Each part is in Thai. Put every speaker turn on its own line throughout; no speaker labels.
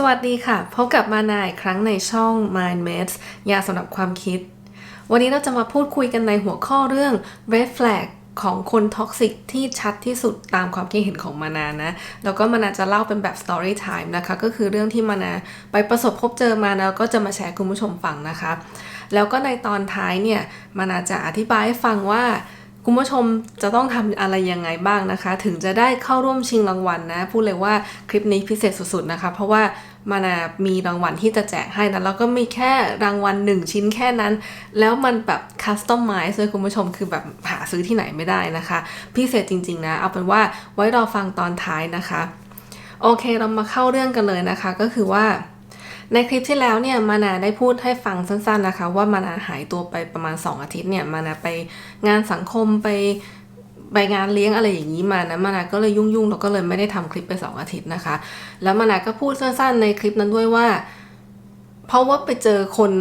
สวัสดีค่ะ พบกับมานาอีกครั้งในช่อง Mind m a t s ยาสำหรับความคิด วันนี้เราจะมาพูดคุยกันในหัวข้อเรื่อง Red Flag ของคนท็อกซิกที่ชัดที่สุดตามความคิดเห็นของมานานะ แล้วก็มานาจะเล่าเป็นแบบ Story Time นะคะ ก็คือเรื่องที่มานาไปประสบพบเจอมาแล้วก็จะมาแชร์คุณผู้ชมฟังนะคะ แล้วก็ในตอนท้ายเนี่ยมานาจะอธิบายให้ฟังว่าคุณผู้ชมจะต้องทำอะไรยังไงบ้างนะคะ ถึงจะได้เข้าร่วมชิงรางวัลนะพูดเลยว่าคลิปนี้พิเศษสุดๆนะคะ เพราะว่า มานามีรางวัลที่จะแจกให้นะแล้วก็มีแค่รางวัลหนึ่งชิ้นแค่นั้น แล้วมันแบบคัสตอมไมซ์เลยคุณผู้ชมคือแบบหาซื้อที่ไหนไม่ได้นะคะ พิเศษจริง ๆ นะ เอาเป็นว่าไว้รอฟังตอนท้ายนะคะ โอเคเรามาเข้าเรื่องกันเลยนะคะ ก็คือว่าในคลิปที่แล้วเนี่ยมานาได้พูดให้ฟังสั้นๆนะคะ ว่ามานาหายตัวไปประมาณ 2 อาทิตย์เนี่ยมานาไปงานสังคมไป ไปงานเลี้ยงอะไรอย่างนี้มานะมานาก็เลยยุ่งๆแล้วก็เลยไม่ได้ทำคลิปไป 2 อาทิตย์นะคะ แล้วมานาก็พูดสั้นๆในคลิปนั้นด้วยว่า เพราะว่าไปเจอคน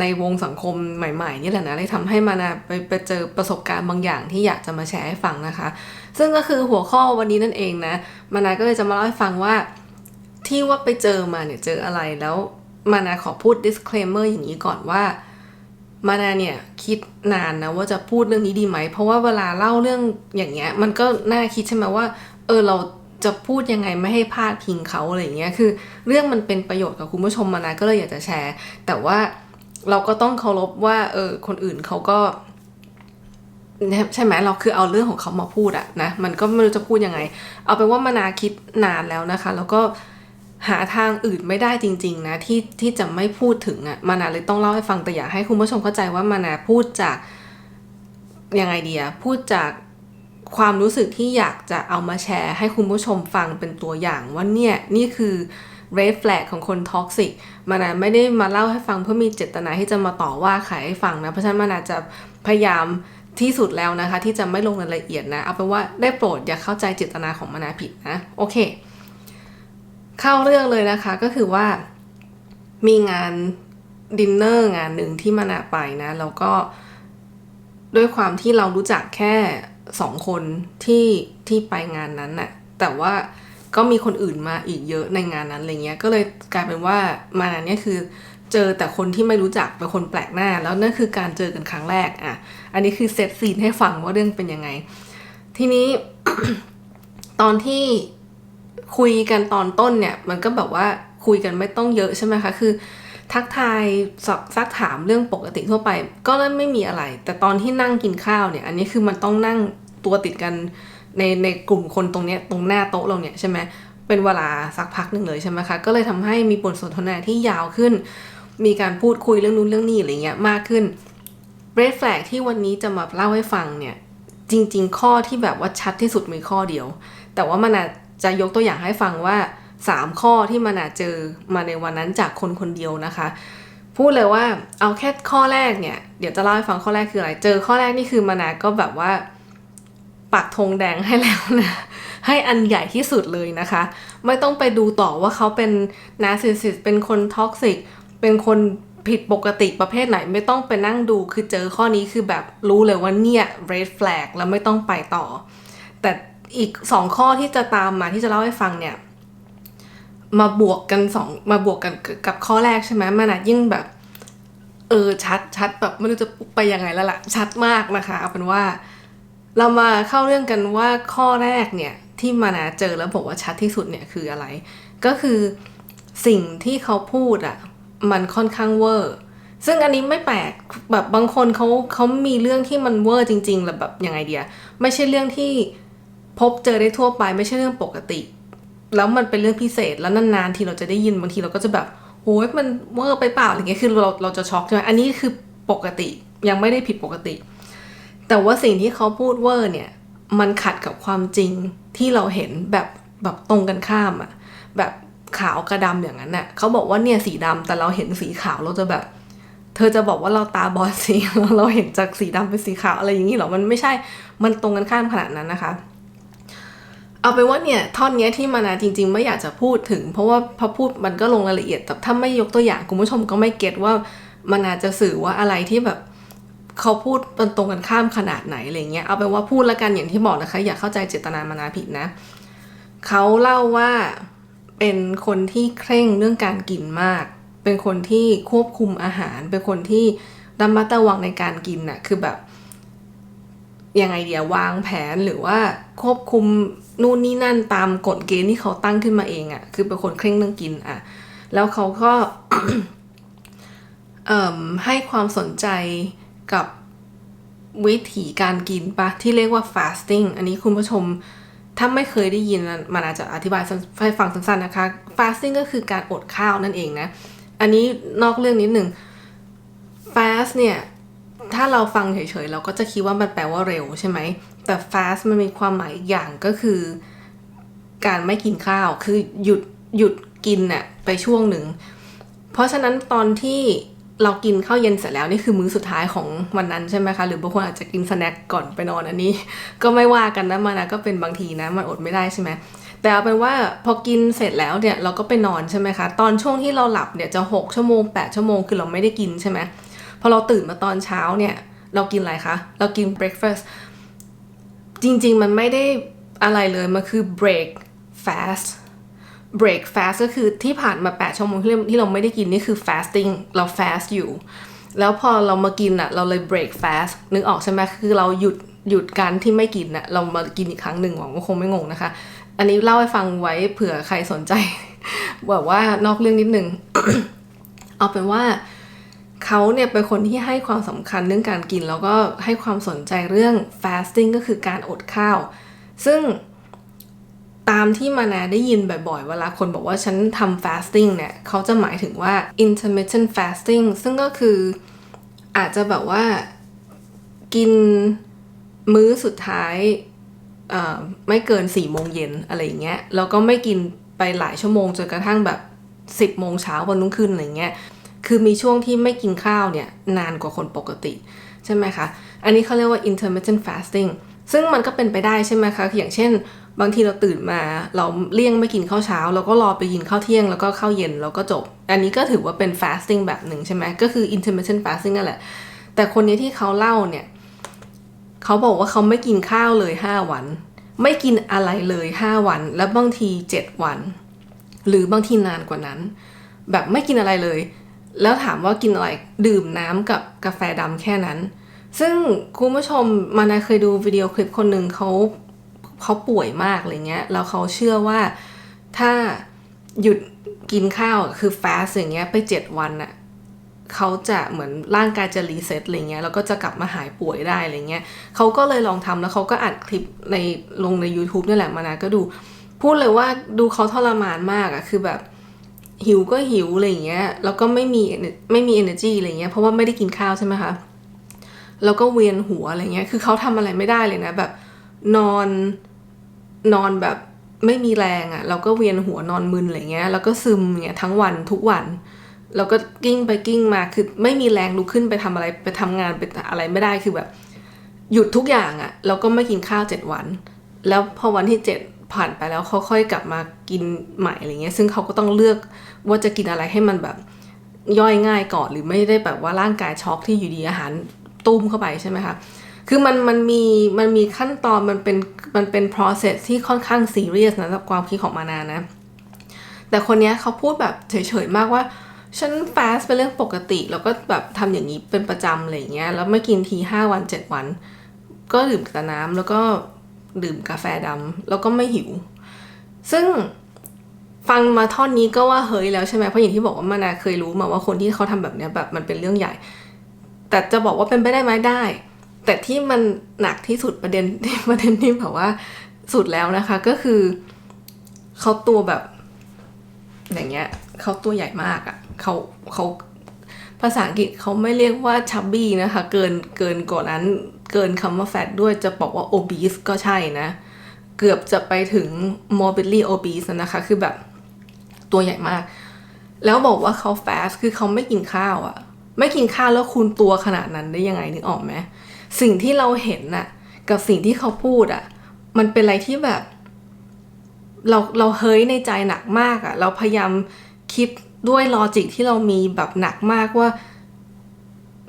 ในวงสังคมใหม่ๆนี่แหละนะเลยทำให้มานาไปไปเจอประสบการณ์บางอย่างที่อยากจะมาแชร์ให้ฟังนะคะ ซึ่งก็คือหัวข้อวันนี้นั่นเองนะมานาก็เลยจะมาเล่าให้ฟังว่าที่ว่าไปเจอมาเนี่ยเจออะไรแล้วมานาขอพูด disclaimer อย่างนี้ก่อนว่า มานาเนี่ยคิดนานนะว่าจะพูดเรื่องนี้ดีไหม เพราะว่าเวลาเล่าเรื่องอย่างเงี้ย มันก็น่าคิดใช่ไหมว่า เออเราจะพูดยังไงไม่ให้พลาดพิงเขาอะไรอย่างเงี้ยคือ เรื่องมันเป็นประโยชน์กับคุณผู้ชมมานาก็เลยอยากจะแชร์ แต่ว่าเราก็ต้องเคารพว่า เออคนอื่นเขาก็ใช่ไหมเราคือเอาเรื่องของเขามาพูดอะนะมันก็ไม่รู้จะพูดยังไง เอาเป็นว่ามานาคิดนานแล้วนะคะ แล้วก็ หาทางอื่นไม่ได้จริง ๆ นะที่ที่จะไม่พูดถึงอะมานาเลยต้องเล่าให้ฟังแต่อยากให้คุณผู้ชมเข้าใจว่ามานาพูดจากยังไงเดียพูดจากความรู้สึกที่อยากจะเอามาแชร์ ให้คุณผู้ชมฟังเป็นตัวอย่างว่าเนี่ยนี่คือ red flag ของคนท็อกซิกมานาไม่ได้มาเล่าให้ฟังเพื่อมีเจตนาที่จะมาต่อว่าใครให้ฟังนะ เพราะฉะนั้นมานาจะพยายามที่สุดแล้วนะคะ ที่จะไม่ลงรายละเอียดนะ เอาเป็นว่าได้โปรดอย่าเข้าใจเจตนาของมานาผิดนะ โอเค เข้าเรื่องเลยนะคะก็คือว่ามีงานดินเนอร์งานหนึ่งที่มานาไปนะ แล้วก็ด้วยความที่เรารู้จักแค่สองคนที่ที่ไปงานนั้นน่ะแต่ว่าก็มีคนอื่นมาอีกเยอะในงานนั้นอะไรเงี้ยก็เลยกลายเป็นว่ามาเนี่ยคือเจอแต่คนที่ไม่รู้จักเป็นคนแปลกหน้า แล้วนั่นคือการเจอกันครั้งแรกอะอันนี้คือเซตซีนให้ฟังว่าเรื่องเป็นยังไง ทีนี้ตอนที่ คุยกันตอนต้นเนี่ย มันก็แบบว่าคุยกันไม่ต้องเยอะใช่ไหมคะ คือ ทักทายสอบซักถามเรื่องปกติทั่วไป ก็ไม่มีอะไร แต่ตอนที่นั่งกินข้าวเนี่ย อันนี้คือมันต้องนั่งตัวติดกันในในกลุ่มคนตรงเนี้ยตรงหน้าโต๊ะเราเนี่ยใช่ไหมเป็นเวลาสักพักหนึ่งเลยใช่ไหมคะ ก็เลยทำให้มีบทสนทนาที่ยาวขึ้น มีการพูดคุยเรื่องนู้นเรื่องนี้อะไรเงี้ยมากขึ้น red flag ที่วันนี้จะมาเล่าให้ฟังเนี่ยจริง ๆ ข้อที่แบบว่าชัดที่สุดมีข้อเดียว แต่ว่ามันอา จะยกตัวอย่างให้ฟังว่าสามข้อที่มันอาจเจอมาในวันนั้นจากคนคนเดียวนะคะ พูดเลยว่าเอาแค่ข้อแรกเนี่ย เดี๋ยวจะเล่าให้ฟังข้อแรกคืออะไร เจอข้อแรกนี่คือมานาก็แบบว่าปักธงแดงให้แล้วนะให้อันใหญ่ที่สุดเลยนะคะ ไม่ต้องไปดูต่อว่าเขาเป็นนาร์ซิสิสเป็นคนท็อกซิกเป็นคนผิดปกติประเภทไหนไม่ต้องไปนั่งดูคือเจอข้อนี้คือแบบรู้เลยว่าเนี่ย red flag แล้วไม่ต้องไปต่อ แต่ อีกสองข้อที่จะตามมาที่จะเล่าให้ฟังเนี่ยมาบวกกันสองมาบวกกันกับข้อแรกใช่ไหมมันอะยิ่งแบบ เออชัดชัดแบบไม่รู้จะไปยังไงแล้วล่ะ ชัดมากนะคะเอาเป็นว่า เรามาเข้าเรื่องกันว่าข้อแรกเนี่ย ที่มานาเจอแล้วบอกว่าชัดที่สุดเนี่ยคืออะไร ก็คือสิ่งที่เขาพูดอะ่ะมันค่อนข้างเวอร์ซึ่งอันนี้ไม่แปลกแบบบางคนเขาเขามีเรื่องที่มันเวอร์จริงๆแล้วแบบยังไงเดียไม่ใช่เรื่องที่ พบเจอได้ทั่วไปไม่ใช่เรื่องปกติ แล้วมันเป็นเรื่องพิเศษแล้วนานๆทีเราจะได้ยินบางทีเราก็จะแบบโอ้ยมันเวอร์ไปเปล่าอะไรเงี้ยคือเราเราจะช็อกใช่ไหมอันนี้คือปกติยังไม่ได้ผิดปกติ แต่ว่าสิ่งที่เขาพูดเวอร์เนี่ยมันขัดกับความจริงที่เราเห็นแบบแบบตรงกันข้ามอะแบบขาวกระดำอย่างนั้นน่ะเขาบอกว่าเนี่ยสีดำแต่เราเห็นสีขาวเราจะแบบ เธอจะบอกว่าเราตาบอดสีเราเห็นจากสีดำเป็นสีขาวอะไรอย่างนี้หรอมันไม่ใช่มันตรงกันข้ามขนาดนั้นนะคะ เอาไปนว่าเนี่ยท่อนนี้ที่มานาจริง ๆ ไม่อยากจะพูดถึง เพราะว่าพอพูดมันก็ลงรายละเอียดแต่ถ้าไม่ยกตัวอย่างคุณผู้ชมก็ไม่เก็ตว่ามานาจะสื่อว่าอะไรที่แบบเขาพูดตรงตรงกันข้ามขนาดไหนอะไรเงี้ยเอาเป็นว่าพูดแล้วกันอย่างที่บอกนะคะ อย่าเข้าใจเจตนามานาผิดนะเขาเล่าว่าเป็นคนที่เคร่งเรื่องการกินมาก เป็นคนที่ควบคุมอาหาร เป็นคนที่ระมัดระวังในการกินน่ะคือแบบ ยังไงเดียววางแผนหรือว่าควบคุมนู่นนี่นั่นตามกฎเกณฑ์ที่เขาตั้งขึ้นมาเองอะ่ะ คือเป็นคนเคร่งเรื่องกินอะ แล้วเขาก็ให้ความสนใจกับวิธีการกินปะที่เรียกว่า fasting อันนี้คุณผู้ชมถ้าไม่เคยได้ยินมันอาจจะอธิบายให้ฟังสั้นๆนะคะ fasting ก็คือการอดข้าวนั่นเองนะ อันนี้นอกเรื่องนิดหนึ่ง fast เนี่ย ถ้าเราฟังเฉยๆ เราก็จะคิดว่ามันแปลว่าเร็วใช่ไหม แต่ fast มันมีความหมายอีกอย่างก็คือ การไม่กินข้าว คือหยุดหยุดกินน่ะไปช่วงหนึ่ง เพราะฉะนั้นตอนที่เรากินข้าวเย็นเสร็จแล้วนี่คือมื้อสุดท้ายของวันนั้นใช่ไหมคะ หรือบางคนอาจจะกินสแน็คก่อนไปนอนอันนี้ ก็ไม่ว่ากันนะมานะก็เป็นบางทีนะมันอดไม่ได้ใช่ไหมแต่เอาเป็นว่าพอกินเสร็จแล้วเนี่ยเราก็ไปนอนใช่ไหมคะ ตอนช่วงที่เราหลับเนี่ยจะ 6 ชั่วโมง 8 ชั่วโมงคือเราไม่ได้กินใช่ไหม พอเราตื่นมาตอนเช้าเนี่ย เรากินอะไรคะ เรากิน breakfast จริง ๆ มันไม่ได้อะไรเลย มันคือ break fast break fast ก็คือที่ผ่านมา 8 ชั่วโมงที่ที่เราไม่ได้กินนี่คือ fasting เรา fast อยู่ แล้วพอเรามากินอะเราเลย break fast นึกออกใช่ไหมคือเราหยุดหยุดการที่ไม่กินอะ เรามากินอีกครั้งหนึ่งหวังว่าคงไม่งงนะคะ อันนี้เล่าให้ฟังไว้เผื่อใครสนใจแบบว่านอกเรื่องนิดนึง เอาเป็นว่า เขาเนี่ยเป็นคนที่ให้ความสำคัญเรื่องการกิน แล้วก็ให้ความสนใจเรื่อง fasting ก็คือการอดข้าว ซึ่งตามที่มานาได้ยินบ่อยๆ เวลาคนบอกว่าฉันทำ fasting เนี่ยเขาจะหมายถึงว่า intermittent fasting ซึ่งก็คืออาจจะแบบว่ากินมื้อสุดท้ายไม่เกิน4ี่โมงเย็นอะไรอย่างเงี้ยแล้วก็ไม่กินไปหลายชั่วโมงจนกระทั่งแบบ 10โมงเช้าวันรุ่งขึ้นอะไรเงี้ย คือมีช่วงที่ไม่กินข้าวเนี่ยนานกว่าคนปกติ ใช่ไหมคะ อันนี้เขาเรียกว่า intermittent fasting ซึ่งมันก็เป็นไปได้ใช่ไหมคะ อย่างเช่น บางทีเราตื่นมาเราเลี่ยงไม่กินข้าวเช้า แล้วก็รอไปกินข้าวเที่ยงแล้วก็ข้าวเย็นแล้วก็จบ อันนี้ก็ถือว่าเป็น fasting แบบหนึ่งใช่ไหมก็คือ intermittent fasting นั่นแหละ แต่คนนี้ที่เขาเล่าเนี่ยเขาบอกว่าเขาไม่กินข้าวเลย 5 วัน ไม่กินอะไรเลย 5 วัน แล้วบางที 7 วัน หรือบางทีนานกว่านั้น แบบไม่กินอะไรเลย แล้วถามว่ากินอะไรดื่มน้ำกับกาแฟดำแค่นั้น ซึ่งคุณผู้ชมมานาเคยดูวิดีโอคลิปคนหนึ่งเขาเขาป่วยมากอะไรเงี้ยแล้วเขาเชื่อว่าถ้าหยุดกินข้าวคือฟาสอย่างเงี้ยไปเจ็ดวันอะเขาจะเหมือนร่างกายจะรีเซ็ตอะไรเงี้ยแล้วก็จะกลับมาหายป่วยได้อะไรเงี้ยเขาก็เลยลองทำแล้วเขาก็อัดคลิปในลงใน YouTube นี่แหละมานาก็ดู พูดเลยว่าดูเขาทรมานมากอะคือแบบ หิวก็หิวอะไรเงี้ยแล้วก็ไม่มีไม่มี energy อะไรเงี้ยเพราะว่าไม่ได้กินข้าวใช่ไหมคะแล้วก็เวียนหัวอะไรเงี้ยคือเขาทำอะไรไม่ได้เลยนะแบบนอนนอนแบบไม่มีแรงอะ่ะแล้วก็เวียนหัวนอนมึนอะไรเงี้ยแล้วก็ซึมเงี้ยทั้งวันทุกวันแล้วก็กิ้งไปกิ้งมาคือไม่มีแรงลุกขึ้นไปทำอะไรไปทำงานไปอะไรไม่ได้คือแบบ หยุดทุกอย่างอะ่ะแล้วก็ไม่กินข้าวเจ็ดวัน แล้วพอวันที่เจ็ด ผ่านไปแล้วเขาค่อยกลับมากินใหม่อะไรเงี้ยซึ่งเขาก็ต้องเลือกว่าจะกินอะไรให้มันแบบย่อยง่ายก่อนหรือไม่ได้แบบว่าร่างกายช็อกที่อยู่ดีอาหารตุ้มเข้าไปใช่ไหมคะคือมันมันมีมันมีขั้นตอนมันเป็นมันเป็น process ที่ค่อนข้าง serious นะสำหรับความคิดของมานานะ แต่คนนี้เขาพูดแบบเฉยๆมากว่า ฉัน fast เป็นเรื่องปกติ แล้วก็แบบทำอย่างนี้เป็นประจำอะไรเงี้ยแล้วไม่กินทีห้าวันเจ็ดวัน ก็ดื่มแต่น้ำแล้วก็ ดื่มกาแฟดำแล้วก็ไม่หิว ซึ่งฟังมาท่อนนี้ก็ว่าเฮ้ยแล้วใช่ไหมเพราะอย่างที่บอกว่ามานาเคยรู้มาว่าคนที่เขาทำแบบเนี้ยแบบมันเป็นเรื่องใหญ่ แต่จะบอกว่าเป็นไปได้ไหมได้ แต่ที่มันหนักที่สุดประเด็นที่ประเด็นที่แบบว่าสุดแล้วนะคะ ก็คือเขาตัวแบบ อย่างเงี้ยเขาตัวใหญ่มากอะ่ะเขาเขาภาษาอังกฤษเขาไม่เรียกว่าชับบี้นะคะ เกินเกินกว่านั้น เกินคำว่าแฟตด้วยจะบอกว่า obese ก็ใช่นะ เกือบจะไปถึง morbidly obese นะคะ คือแบบตัวใหญ่มาก แล้วบอกว่าเขาฟาสคือเขาไม่กินข้าวอะไม่กินข้าวแล้วคุณตัวขนาดนั้นได้ยังไงนึกออกไหมสิ่งที่เราเห็นน่ะ กับสิ่งที่เขาพูดอะมันเป็นอะไรที่แบบ เราเราเฮ้ยในใจหนักมากอะเราพยายามคิดด้วยลอจิกที่เรามีแบบหนักมากว่า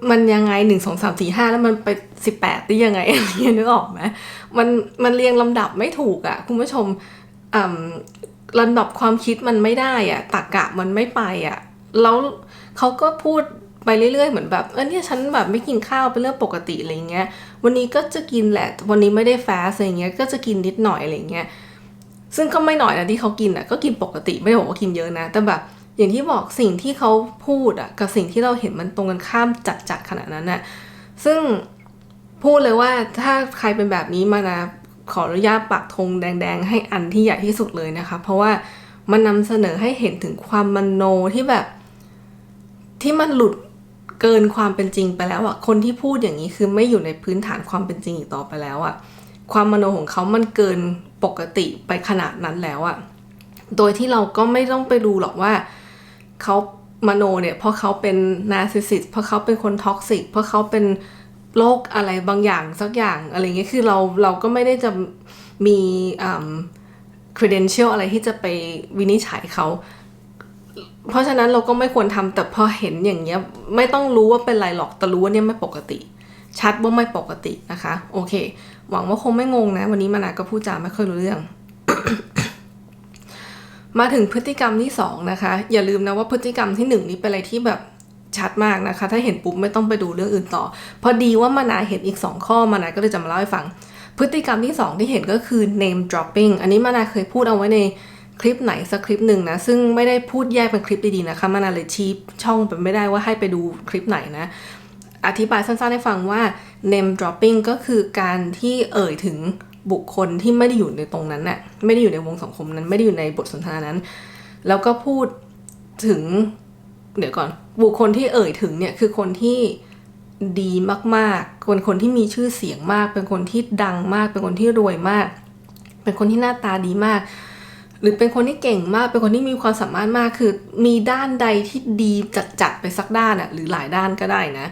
มันยังไงหนึ่งสองสามสี่ห้าแล้วมันไปสิบแปดได้ยังไงอะไรเงี้ยนึกออกไหมมันมันเรียงลำดับไม่ถูกอะคุณผู้ชมลำดับความคิดมันไม่ได้อะตรกกะมันไม่ไปอะแล้วเขาก็พูดไปเรื่อยๆเหมือนแบบเออเนี่ยฉันแบบไม่กินข้าวเป็นเรื่องปกติอะไรเงี้ย วันนี้ก็จะกินแหละ วันนี้ไม่ได้ฟาสอะไรเงี้ยก็จะกินนิดหน่อยอะไรเงี้ยซึ่งก็ไม่หน่อยนะที่เขากินอะก็กินปกติไม่ได้บอกว่ากินเยอะนะ แต่แบบ อย่างที่บอกสิ่งที่เขาพูดอะกับสิ่งที่เราเห็นมันตรงกันข้ามจัดๆขนาดนั้นน่ะซึ่งพูดเลยว่าถ้าใครเป็นแบบนี้มานะขออนุญาตปักธงแดง ๆ ให้อันที่ใหญ่ที่สุดเลยนะคะ เพราะว่ามันนำเสนอให้เห็นถึงความมโนที่แบบ ที่มันหลุดเกินความเป็นจริงไปแล้วอะคนที่พูดอย่างนี้คือไม่อยู่ในพื้นฐานความเป็นจริงอีกต่อไปแล้วอะความมโนของเขามันเกินปกติไปขนาดนั้นแล้วอะโดยที่เราก็ไม่ต้องไปดูหรอกว่า เขามโนเนี่ยเพราะเขาเป็นนาร์ซิสซิสเพราะเขาเป็นคนท็อกซิกเพราะเขาเป็นโรคอะไรบางอย่างสักอย่างอะไรเงี้ยคือเราเราก็ไม่ได้จะมีอ่า credential อะไรที่จะไปวินิจฉัยเขาเพราะฉะนั้นเราก็ไม่ควรทำแต่พอเห็นอย่างเงี้ยไม่ต้องรู้ว่าเป็นไรหรอกแต่รู้ว่าเนี่ยไม่ปกติ ชัดว่าไม่ปกตินะคะ โอเค หวังว่าคงไม่งงนะ วันนี้มานาก็พูดจาไม่ค่อยรู้เรื่อง มาถึงพฤติกรรมที่สองนะคะ อย่าลืมนะว่าพฤติกรรมที่หนึ่งนี้เป็นอะไรที่แบบชัดมากนะคะ ถ้าเห็นปุ๊บไม่ต้องไปดูเรื่องอื่นต่อ พอดีว่ามานาเห็นอีกสองข้อมานาก็เลยจะมาเล่าให้ฟัง พฤติกรรมที่สองที่เห็นก็คือ name dropping อันนี้มานาเคยพูดเอาไว้ในคลิปไหนสักคลิปหนึ่งนะ ซึ่งไม่ได้พูดแยกเป็นคลิปดีๆนะคะมานาเลยชี้ช่องไปไม่ได้ว่าให้ไปดูคลิปไหนนะ อธิบายสั้นๆให้ฟังว่า name dropping ก็คือการที่เอ่ยถึง บุคคลที่ไม่ได้อยู่ในตรงนั้นน่ะไม่ได้อยู่ในวงสังคมนั้น ไม่ได้อยู่ในบทสนทนานั้น แล้วก็พูดถึง เดี๋ยวก่อนบุคคลที่เอ่ยถึงเนี่ยคือคนที่ดีมากๆเป็นคนที่มีชื่อเสียงมาก เป็นคนที่ดังมาก เป็นคนที่รวยมาก เป็นคนที่หน้าตาดีมาก หรือเป็นคนที่เก่งมาก เป็นคนที่มีความสามารถมากคือ มีด้านใดที่ดีจัดๆไปสักด้านอะหรือหลายด้านก็ได้นะ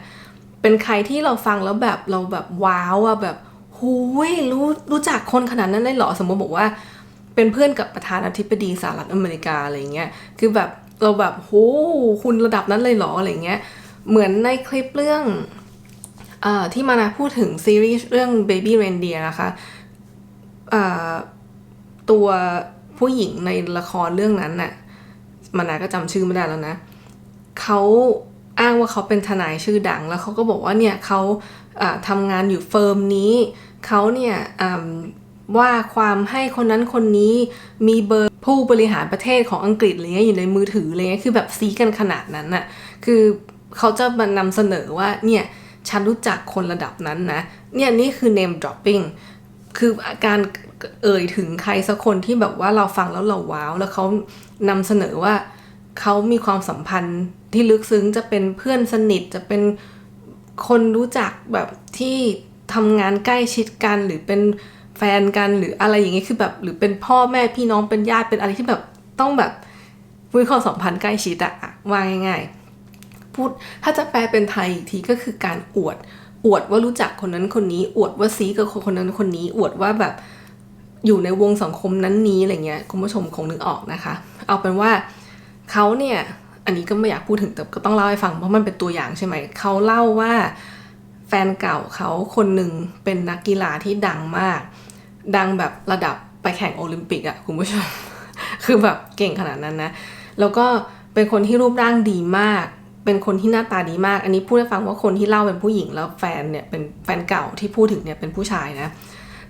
เป็นใครที่เราฟังแล้วแบบเราแบบว้าวอะแบบ หูยรู้รู้จักคนขนาดนั้นเลยเหรอ สมมติบอกว่าเป็นเพื่อนกับประธานาธิบดีสหรัฐอเมริกาอะไรเงี้ย คือแบบเราแบบโหคุณระดับนั้นเลยเหรออะไรเงี้ย เหมือนในคลิปเรื่องอที่มานาพูดถึงซีรีส์เรื่อง Baby Reindeer นะคะตัวผู้หญิงในละครเรื่องนั้นน่ะมานาก็จำชื่อไม่ได้แล้วนะเขาอ้างว่าเขาเป็นทนายชื่อดังแล้วเขาก็บอกว่าเนี่ยเขาอ่าทำงานอยู่เฟิร์มนี้ เขาเนี่ยว่าความให้คนนั้นคนนี้มีเบอร์ผู้บริหารประเทศของอังกฤษอะไรเงี้ยอยู่ในมือถืออะไรเงี้ยคือแบบซีกันขนาดนั้นน่ะคือเขาจะมานำเสนอว่าเนี่ยฉันรู้จักคนระดับนั้นนะเนี่ยนี่คือ name dropping คือการเอ่ยถึงใครสักคนที่แบบว่าเราฟังแล้วเราว้าว แล้วเขานำเสนอว่าเขามีความสัมพันธ์ที่ลึกซึ้งจะเป็นเพื่อนสนิทจะเป็นคนรู้จักแบบที่ ทำงานใกล้ชิดกันหรือเป็นแฟนกันหรืออะไรอย่างเงี้ยคือแบบ หรือเป็นพ่อแม่พี่น้องเป็นญาติเป็นอะไรที่แบบต้องแบบมีความสัมพันธ์ใกล้ชิดอะว่าง่าย ๆ พูดถ้าจะแปลเป็นไทยอีกทีก็คือการอวด อวดว่ารู้จักคนนั้นคนนี้ อวดว่าซีกับคนนั้นคนนี้ อวดว่าแบบอยู่ในวงสังคมนั้นนี้อะไรเงี้ยคุณผู้ชมคงนึกออกนะคะ เอาเป็นว่าเขาเนี่ยอันนี้ก็ไม่อยากพูดถึงแต่ก็ต้องเล่าให้ฟังเพราะมันเป็นตัวอย่างใช่ไหมเขาเล่าว่า นเก่าเขาคนหนึ่งเป็นนักกีฬาที่ดังมาก ดังแบบระดับไปแข่งโอลิมปิกอะคุณผู้ชม คือแบบเก่งขนาดนั้นนะ แล้วก็เป็นคนที่รูปร่างดีมาก เป็นคนที่หน้าตาดีมาก อันนี้พูดให้ฟังว่าคนที่เล่าเป็นผู้หญิงแล้วแฟนเนี่ยเป็นแฟนเก่าที่พูดถึงเนี่ยเป็นผู้ชายนะ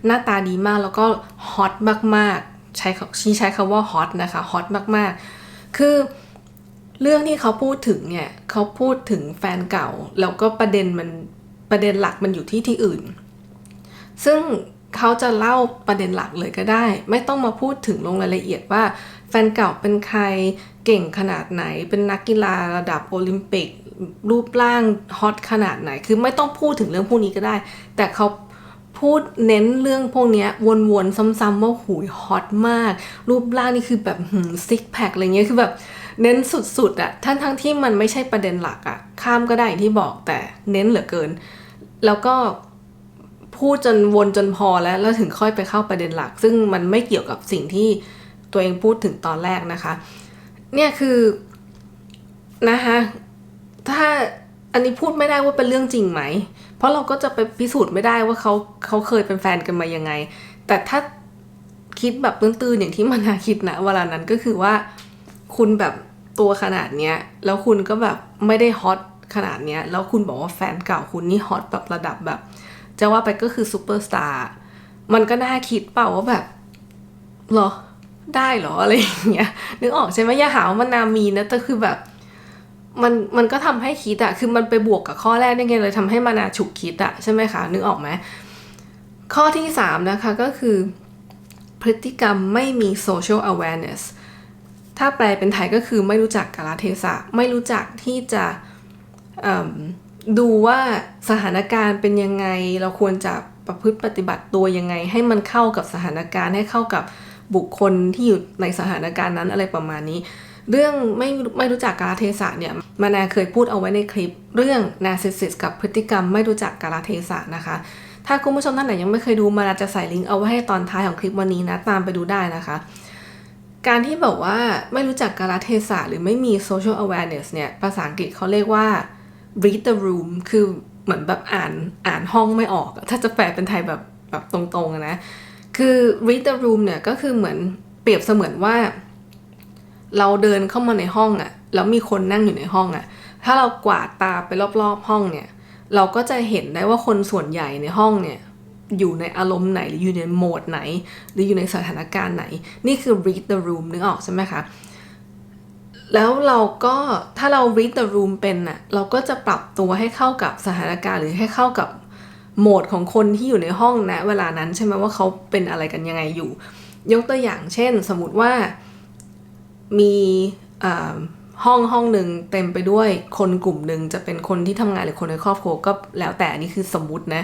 หน้าตาดีมากแล้วก็ฮอตมากๆ ใช้ชี้ใช้คำว่าฮอตนะคะฮอตมากๆ คือเรื่องที่เขาพูดถึงเนี่ยเขาพูดถึงแฟนเก่า แล้วก็ประเด็นมัน ประเด็นหลักมันอยู่ที่ที่อื่น ซึ่งเขาจะเล่าประเด็นหลักเลยก็ได้ ไม่ต้องมาพูดถึงลงรายละเอียดว่า แฟนเก่าเป็นใครเก่งขนาดไหน เป็นนักกีฬาระดับโอลิมปิก รูปร่างฮอตขนาดไหน คือไม่ต้องพูดถึงเรื่องพวกนี้ก็ได้ แต่เขาพูดเน้นเรื่องพวกนี้วนๆซ้ำๆว่าหูยฮอตมาก รูปร่างนี่คือแบบซิกแพคอะไรเงี้ยคือแบบ เน้นสุดๆอะทั้งทั้งๆที่มันไม่ใช่ประเด็นหลักอะข้ามก็ได้อย่างที่บอกแต่เน้นเหลือเกิน แล้วก็พูดจนวนจนพอแล้วแล้วถึงค่อยไปเข้าประเด็นหลัก ซึ่งมันไม่เกี่ยวกับสิ่งที่ตัวเองพูดถึงตอนแรกนะคะ เนี่ยคือนะคะถ้าอันนี้พูดไม่ได้ว่าเป็นเรื่องจริงไหม เพราะเราก็จะไปพิสูจน์ไม่ได้ว่าเขาเขาเคยเป็นแฟนกันมายังไง แต่ถ้าคิดแบบตื้นๆอย่างที่มานาคิดนะเวลานั้นก็คือว่า คุณแบบตัวขนาดเนี้ย แล้วคุณก็แบบไม่ได้ฮอตขนาดเนี้ย แล้วคุณบอกว่าแฟนเก่าคุณนี่ฮอตแบบระดับแบบ จะว่าไปก็คือซูเปอร์สตาร์มันก็น่าคิดเปล่าว่าแบบเหรอได้เหรออะไรอย่างเงี้ยนึกออกใช่ไหมอย่าหาว่ามันนามีนะแต่คือแบบมันมันก็ทำให้คิดอะคือมันไปบวกกับข้อแรกได้ไงเลยทำให้มานาฉุกคิดอะใช่ไหมคะนึกออกไหมข้อที่สามนะคะก็คือ พฤติกรรมไม่มี social awareness ถ้าแปลเป็นไทยก็คือไม่รู้จักกาลเทศะ ไม่รู้จักที่จะดูว่าสถานการณ์เป็นยังไง เราควรจะประพฤติปฏิบัติตัวยังไง ให้มันเข้ากับสถานการณ์ให้เข้ากับบุคคลที่อยู่ในสถานการณ์นั้นอะไรประมาณนี้ เรื่องไม่ไม่รู้จักกาลเทศะเนี่ยมานาเคยพูดเอาไว้ในคลิป เรื่อง narcissist กับพฤติกรรมไม่รู้จักกาลเทศะนะคะ ถ้าคุณผู้ชมท่านไหนยังไม่เคยดูมานาจะใส่ลิงก์เอาไว้ให้ตอนท้ายของคลิปวันนี้นะตามไปดูได้นะคะ การที่แบบว่าไม่รู้จักกาลเทศะหรือไม่มี social awareness เนี่ย ภาษาอังกฤษเขาเรียกว่า read the room คือเหมือนแบบอ่านอ่านห้องไม่ออก ถ้าจะแปลเป็นไทยแบบแบบตรงๆนะ คือ read the room เนี่ยก็คือเหมือนเปรียบเสมือนว่า เราเดินเข้ามาในห้องอะแล้วมีคนนั่งอยู่ในห้องอะถ้าเรากวาดตาไปรอบๆห้องเนี่ย เราก็จะเห็นได้ว่าคนส่วนใหญ่ในห้องเนี่ย อยู่ในอารมณ์ไหนหรืออยู่ในโหมดไหน หรืออยู่ในสถานการณ์ไหน นี่คือ read the room นึกออกใช่ไหมคะแล้วเราก็ถ้าเรา read the room เป็นน่ะเราก็จะปรับตัวให้เข้ากับสถานการณ์ หรือให้เข้ากับโหมดของคนที่อยู่ในห้องนะเวลานั้นใช่ไหมว่าเขาเป็นอะไรกันยังไงอยู่ ยกตัวอย่างเช่น สมมติว่ามีห้องห้องหนึ่งเต็มไปด้วยคนกลุ่มหนึ่งจะเป็นคนที่ทำงานหรือคนในครอบครัวก็แล้วแต่อันนี่คือสมมตินะ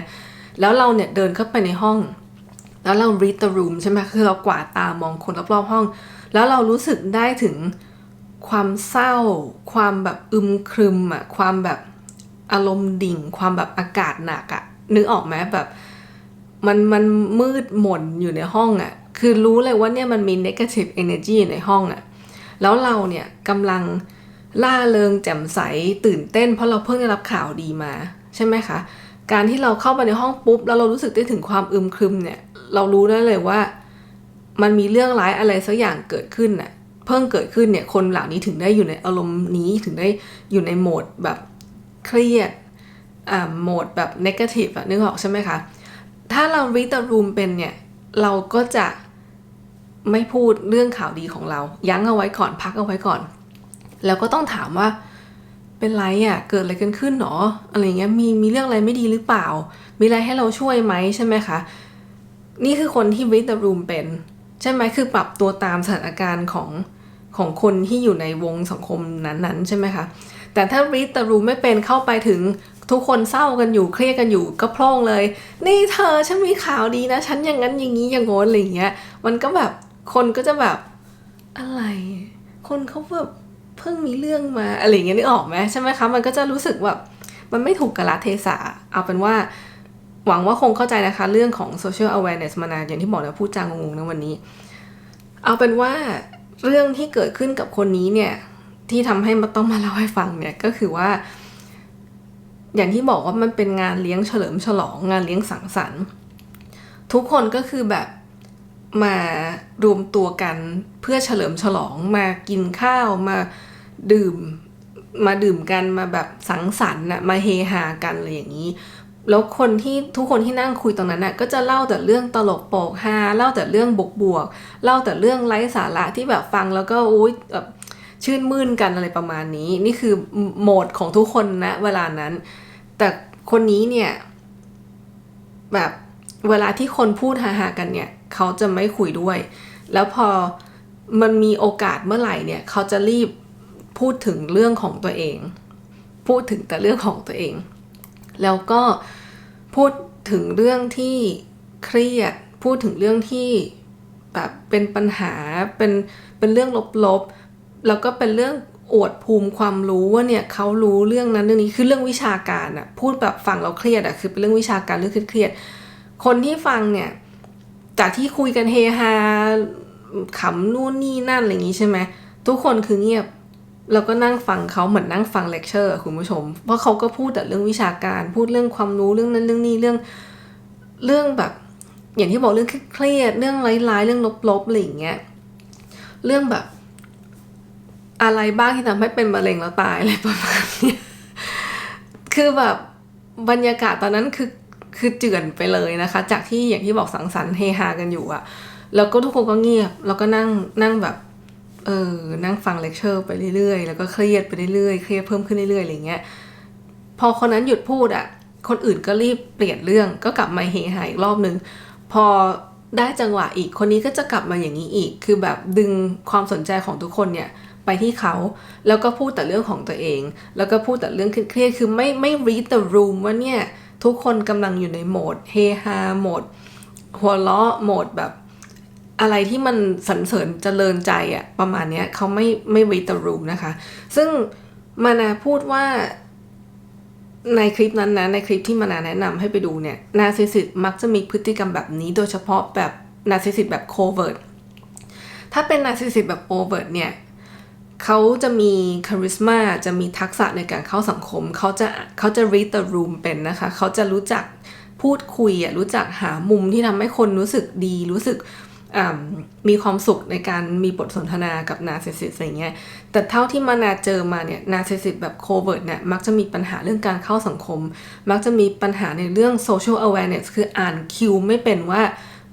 แล้วเราเนี่ยเดินเข้าไปในห้อง แล้วเรา read the room ใช่ไหมคือเรากวาดตามองคนรอบๆห้อง แล้วเรารู้สึกได้ถึงความเศร้า ความแบบอึมครึมอะความแบบอารมณ์ดิ่ง ความแบบอากาศหนักอะนึกออกไหมแบบมันมันมืดหม่นอยู่ในห้องอะ่ะคือรู้เลยว่าเนี่ยมันมี negative energy ในห้องอะแล้วเราเนี่ยกำลังล่าเริงแจ่มใสตื่นเต้น เพราะเราเพิ่งได้รับข่าวดีมา ใช่ไหมคะ การที่เราเข้าไปในห้องปุ๊บแล้วเรารู้สึกได้ถึงความอึมครึมเนี่ย เรารู้ได้เลยว่า มันมีเรื่องร้ายอะไรสักอย่างเกิดขึ้นน่ะเพิ่งเกิดขึ้นเนี่ยคนเหล่านี้ถึงได้อยู่ในอารมณ์นี้ถึงได้อยู่ในโหมดแบบเครียดอ่าโหมดแบบ negative อะนึกออกใช่ไหมคะ ถ้าเรา read the room เป็นเนี่ย เราก็จะไม่พูดเรื่องข่าวดีของเรา ยั้งเอาไว้ก่อนพักเอาไว้ก่อน แล้วก็ต้องถามว่า เป็นไรอะ่ะเกิดอะไรกันขึ้นหรออะไรเงี้ยมีมีเรื่องอะไรไม่ดีหรือเปล่า มีอะไรให้เราช่วยไหมใช่ไหมคะนี่คือคนที่ read the room เป็น ใช่ไหมคือปรับตัวตามสถานการณ์ของของคนที่อยู่ในวงสังคมนั้นๆ ใช่ไหมคะแต่ถ้า read the room ไม่เป็นเข้าไปถึงทุกคนเศร้ากันอยู่เครียดกันอยู่ก็พร่องเลย นี่เธอฉันมีข่าวดีนะ ฉันอย่างนั้นอย่างนี้อย่างโน้นอะไรเงี้ย มันก็แบบคนก็จะแบบอะไร คนเขาแบบ เพิ่งมีเรื่องมาอะไรเงี้ยนึกออกไหมใช่ไหมคะมันก็จะรู้สึกแบบมันไม่ถูกกาลเทศะเอาเป็นว่าหวังว่าคงเข้าใจนะคะ เรื่องของ social awareness มานานอย่างที่บอกนะพูดจางงๆนะวันนี้ เอาเป็นว่าเรื่องที่เกิดขึ้นกับคนนี้เนี่ยที่ทำให้มาต้องมาเล่าให้ฟังเนี่ยก็คือว่า อย่างที่บอกว่ามันเป็นงานเลี้ยงเฉลิมฉลองงานเลี้ยงสังสรรค์ ทุกคนก็คือแบบ มารวมตัวกันเพื่อเฉลิมฉลองมากินข้าวมาดื่ม มาดื่มกันมาแบบสังสรรค์นะมาเฮฮากันอะไรอย่างนี้ แล้วคนที่ทุกคนที่นั่งคุยตรงนั้นน่ะก็จะเล่าแต่เรื่องตลกโปกฮาเล่าแต่เรื่องบกบวก เล่าแต่เรื่องไร้สาระที่แบบฟังแล้วก็อุ้ยแบบชื่นมื่นกันอะไรประมาณนี้ นี่คือโหมดของทุกคนนะเวลานั้น แต่คนนี้เนี่ย แบบเวลาที่คนพูดฮาๆกันเนี่ย เขาจะไม่คุยด้วย แล้วพอมันมีโอกาสเมื่อไหร่เนี่ยเขาจะรีบพูดถึงเรื่องของตัวเอง พูดถึงแต่เรื่องของตัวเอง แล้วก็พูดถึงเรื่องที่เครียด พูดถึงเรื่องที่แบบเป็นปัญหาเป็นเป็นเรื่องลบๆ แล้วก็เป็นเรื่องอวดภูมิความรู้ว่าเนี่ยเขารู้เรื่องนั้นเรื่องนี้คือเรื่องวิชาการอะพูดแบบฟังเราเครียดอะคือเป็นเรื่องวิชาการเรื่องเครียดๆคนที่ฟังเนี่ย จากที่คุยกันเฮฮาขำนู่นนี่นั่นอะไรอย่างนี้ใช่ไหมทุกคนคือเงียบแล้วก็นั่งฟังเขาเหมือนนั่งฟังเลคเชอร์คุณผู้ชม เพราะเขาก็พูดแต่เรื่องวิชาการ พูดเรื่องความรู้เรื่องนั้นเรื่องนี้เรื่องเรื่องแบบ อย่างที่บอกเรื่องเครียดเรื่องร้ายๆเรื่องลบๆอะไรอย่างเงี้ยเรื่องแบบ อะไรบ้างที่ทำให้เป็นมะเร็งแล้วตายอะไรประมาณนี้คือแบบบรรยากาศตอนนั้นคือ คือเจือนไปเลยนะคะ จากที่อย่างที่บอกสังสรรค์เฮฮากันอยู่อะแล้วก็ทุกคนก็เงียบ แล้วก็นั่งนั่งแบบเออนั่งฟังเลคเชอร์ไปเรื่อยๆ แล้วก็เครียดไปเรื่อยๆ เครียดเพิ่มขึ้นเรื่อยๆ อะไรเงี้ย พอคนนั้นหยุดพูดอะคนอื่นก็รีบเปลี่ยนเรื่อง ก็กลับมาเฮฮาอีกรอบนึง พอได้จังหวะอีก คนนี้ก็จะกลับมาอย่างนี้อีก คือแบบดึงความสนใจของทุกคนเนี่ยไปที่เขา แล้วก็พูดแต่เรื่องของตัวเอง แล้วก็พูดแต่เรื่องเครียดๆคือไม่ไม่ read the room ว่าเนี่ย ทุกคนกำลังอยู่ในโหมดเฮฮาโหมด หัวเราะโหมดแบบ อะไรที่มันสรรเสริญเจริญใจอะประมาณเนี้ยเขาไม่ไม่ read the room นะคะ ซึ่งมานาพูดว่าในคลิปนั้นนะในคลิปที่มานาแนะนำให้ไปดูเนี่ยนาซิสิตมักจะมีพฤติกรรมแบบนี้ โดยเฉพาะแบบนาซิสิตแบบ covert ถ้าเป็นนาซิสิตแบบ overt เนี่ย เขาจะมีคาริสมาจะมีทักษะในการเข้าสังคม เขาจะเขาจะ read the room เป็นนะคะ เขาจะรู้จักพูดคุยอะรู้จักหามุมที่ทำให้คนรู้สึกดีรู้สึกมีความสุขในการมีบทสนทนากับนาร์ซิสซิสอะไรเงี้ย แต่เท่าที่มานาเจอมาเนี่ยนาร์ซิสซิสแบบโคเวิร์ตเนี่ยมักจะมีปัญหาเรื่องการเข้าสังคม มักจะมีปัญหาในเรื่อง social awareness คืออ่านคิวไม่เป็นว่า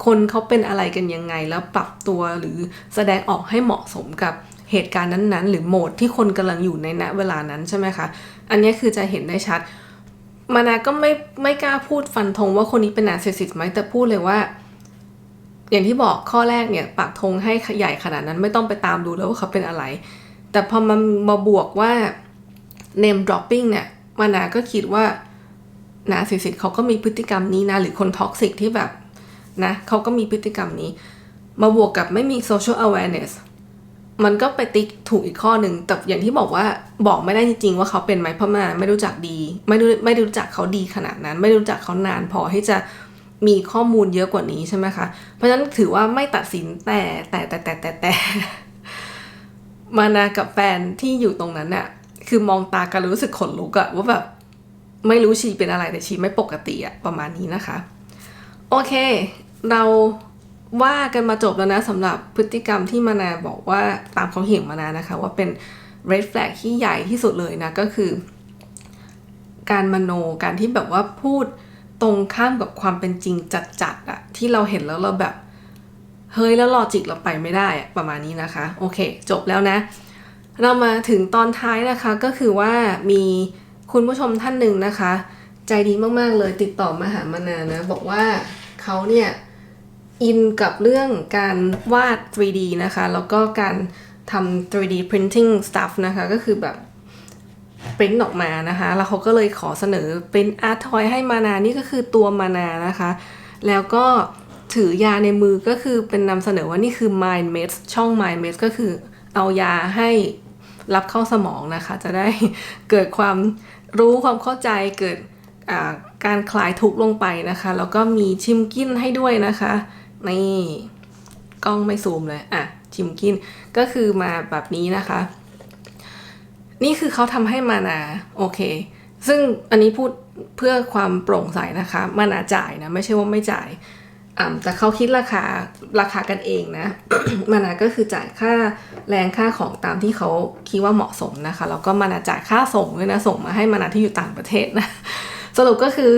คนเขาเป็นอะไรกันยังไงแล้วปรับตัวหรือแสดงออกให้เหมาะสมกับ เหตุการณ์นั้นๆ หรือโหมดที่คนกำลังอยู่ในณเวลานั้นใช่ไหมคะ อันนี้คือจะเห็นได้ชัด มานาก็ไม่ไม่กล้าพูดฟันธงว่าคนนี้เป็นนาร์ซิสซิสไหมแต่พูดเลยว่า อย่างที่บอกข้อแรกเนี่ยปักธงให้ใหญ่ขนาดนั้นไม่ต้องไปตามดูแล้วว่าเขาเป็นอะไร แต่พอมันมาบวกว่า name dropping เนี่ยมานาก็คิดว่านาสิสิตเขาก็มีพฤติกรรมนี้นะหรือคนท็อกซิกที่แบบนะเขาก็มีพฤติกรรมนี้ มาบวกกับไม่มี social awareness มันก็ไปติ๊กถูกอีกข้อหนึ่งแต่อย่างที่บอกว่าบอกไม่ได้จริงๆว่าเขาเป็นไหมเพราะมาไม่รู้จักดี ไม่รู้ไม่รู้จักเขาดีขนาดนั้น ไม่รู้จักเขานานพอที่จะมีข้อมูลเยอะกว่านี้ใช่ไหมคะ เพราะฉะนั้นถือว่าไม่ตัดสินแต่แต่แต่แต่แต่แต่มานากับแฟนที่อยู่ตรงนั้นน่ะคือมองตากันรู้สึกขนลุกอะว่าแบบไม่รู้ชีเป็นอะไรแต่ชีไม่ปกติอะประมาณนี้นะคะ โอเค เรา ว่ากันมาจบแล้วนะสำหรับพฤติกรรมที่มานาบอกว่าตามเขาเห็นมานานะคะ ว่าเป็น red flag ที่ใหญ่ที่สุดเลยนะ ก็คือ การมโนการที่แบบว่าพูดตรงข้ามกับความเป็นจริงจัดๆอะที่เราเห็นแล้วเราแบบ เฮ้ยแล้วลอจิกเราไปไม่ได้อะประมาณนี้นะคะ โอเค จบแล้วนะ เรามาถึงตอนท้ายนะคะก็คือว่ามีคุณผู้ชมท่านหนึ่งนะคะ ใจดีมากๆเลยติดต่อมาหามานานะ บอกว่าเขาเนี่ย อินกับเรื่องการวาด 3D นะคะ แล้วก็การทำ 3D printing stuff นะคะ ก็คือแบบปริ้นออกมานะคะ แล้วเขาก็เลยขอเสนอเป็นอาร์ตทอยให้มานา นี่ก็คือตัวมานานะคะ แล้วก็ถือยาในมือก็คือเป็นนำเสนอว่านี่คือ Mind Meds ช่อง Mind Meds ก็คือเอายาให้รับเข้าสมองนะคะ จะได้เกิดความรู้ความเข้าใจเกิดการคลายทุกข์ลงไปนะคะ แล้วก็มีชิมกินให้ด้วยนะคะ นี่กล้องไม่ซูมเลย อะ ชิมกินก็คือมาแบบนี้นะคะ นี่คือเขาทำให้มานาโอเค ซึ่งอันนี้พูดเพื่อความโปร่งใสนะคะ มานาจ่ายนะ ไม่ใช่ว่าไม่จ่ายอ่าแต่เขาคิดราคาราคากันเองนะ มานาก็คือจ่ายค่าแรงค่าของตามที่เขาคิดว่าเหมาะสมนะคะ แล้วก็มานาจ่ายค่าส่งด้วยนะ ส่งมาให้มานาที่อยู่ต่างประเทศนะ สรุปก็คือ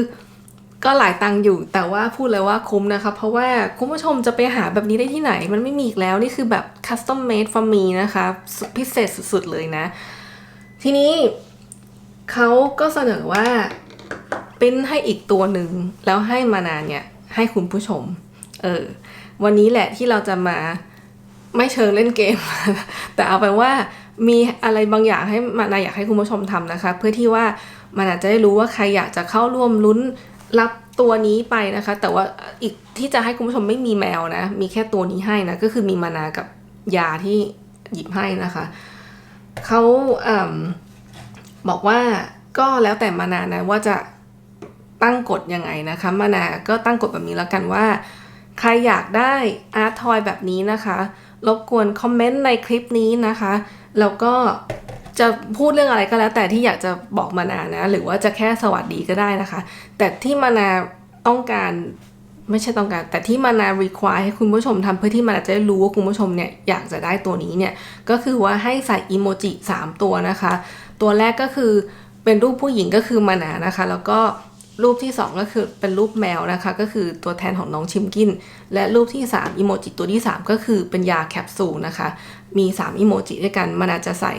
ก็หลายตังค์อยู่ แต่ว่าพูดเลยว่าคุ้มนะคะเพราะว่าคุณผู้ชมจะไปหาแบบนี้ได้ที่ไหน มันไม่มีอีกแล้วนี่คือแบบ custom made for me นะคะพิเศษสุดๆเลยนะ ทีนี้เขาก็เสนอว่าเปริ้นให้อีกตัวหนึ่ง แล้วให้มานานเนี่ยให้คุณผู้ชม เออ วันนี้แหละที่เราจะมาไม่เชิงเล่นเกม แต่เอาไปนว่ามีอะไรบางอย่างให้มานาอยากให้คุณผู้ชมทำนะคะ เพื่อที่ว่ามันอาจจะได้รู้ว่าใครอยากจะเข้าร่วมลุ้น รับตัวนี้ไปนะคะ แต่ว่าอีกที่จะให้คุณผู้ชมไม่มีแมวนะ มีแค่ตัวนี้ให้นะ ก็คือมีมานากับยาที่หยิบให้นะคะเขาเอบอกว่าก็แล้วแต่มานานะว่าจะตั้งกฎยังไงนะคะ มานาก็ตั้งกฎแบบนี้แล้วกันว่า ใครอยากได้อาร์ตทอยแบบนี้นะคะ รบกวนคอมเมนต์ในคลิปนี้นะคะ แล้วก็ จะพูดเรื่องอะไรก็แล้ว แต่ที่อยากจะบอกมานานะ หรือว่าจะแค่สวัสดีก็ได้นะคะ แต่ที่มานาต้องการไม่ใช่ต้องการ แต่ที่มานา require ให้คุณผู้ชมทำเพื่อที่มันาจะได้รู้ว่าคุณผู้ชมเนี่ยอยากจะได้ตัวนี้เนี่ยก็คือว่าให้ใส่อีโมจิ3ตัวนะคะ ตัวแรกก็คือเป็นรูปผู้หญิงก็คือมานานะคะ แล้วก็รูปที่ 2 ก็คือเป็นรูปแมวนะคะ ก็คือตัวแทนของน้องชิมกิน และรูปที่3อีโมจิตัวที่ 3 ก็คือเป็นยาแคปซูลนะคะ มี3อีโมจิด้วยกันมานาจะใส่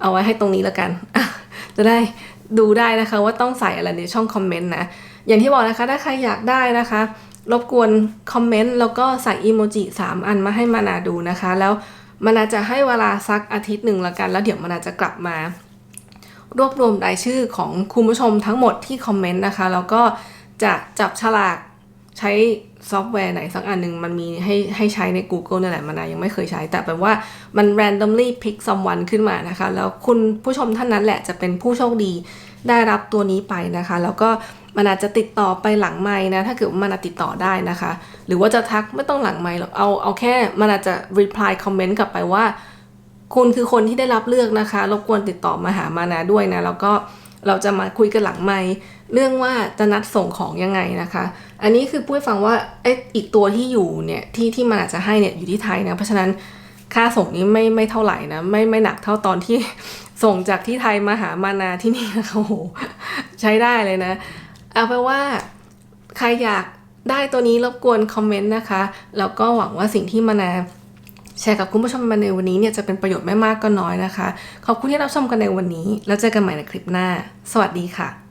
เอาไว้ให้ตรงนี้แล้วกัน จะได้ดูได้นะคะว่าต้องใส่อะไรในช่องคอมเมนต์นะ อย่างที่บอกนะคะ ถ้าใครอยากได้นะคะ รบกวนคอมเมนต์แล้วก็ใส่อีโมจิ3 อันมาให้มานาดูนะคะ แล้วมานาจะให้เวลาสักอาทิตย์หนึ่งละกัน แล้วเดี๋ยวมานาจะกลับมารวบรวมรายชื่อของคุณผู้ชมทั้งหมดที่คอมเมนต์นะคะ แล้วก็จะจับฉลากใช้ ซอฟต์แวร์ไหนสักอันหนึ่งมันมีให้ให้ใช้ใน Google นั่นแหละมานายังไม่เคยใช้ แต่แปลว่ามัน randomly pick someone ขึ้นมานะคะ แล้วคุณผู้ชมท่านนั้นแหละจะเป็นผู้โชคดีได้รับตัวนี้ไปนะคะ แล้วก็มันอาจจะติดต่อไปหลังไม้นะ ถ้าเกิดว่ามันาติดต่อได้นะคะ หรือว่าจะทักไม่ต้องหลังไม้หรอกเอาเอาแค่มันอาจจะ reply comment กลับไปว่า คุณคือคนที่ได้รับเลือกนะคะรบกวนติดต่อมาหามานาด้วยนะแล้วก็เราจะมาคุยกันหลังไมค์ เรื่องว่าจะนัดส่งของยังไงนะคะ อันนี้คือพูดให้ฟังว่าเอ๊อีกตัวที่อยู่เนี่ยที่ที่มันอาจจะให้เนี่ยอยู่ที่ไทยนะ เพราะฉะนั้นค่าส่งนี้ไม่ไม่เท่าไหร่นะ ไม่ไม่หนักเท่าตอนที่ส่งจากที่ไทยมาหามานาที่นี่นะคะโอ้โหใช้ได้เลยนะ เอาไปนว่าใครอยากได้ตัวนี้รบกวนคอมเมนต์นะคะ แล้วก็หวังว่าสิ่งที่มานาแชร์กับคุณผู้ชมมาในวันนี้เนี่ยจะเป็นประโยชน์ไม่มากก็น้อยนะคะ ขอบคุณที่รับชมกันในวันนี้ แล้วเจอกันใหม่ในคลิปหน้า สวัสดีค่ะ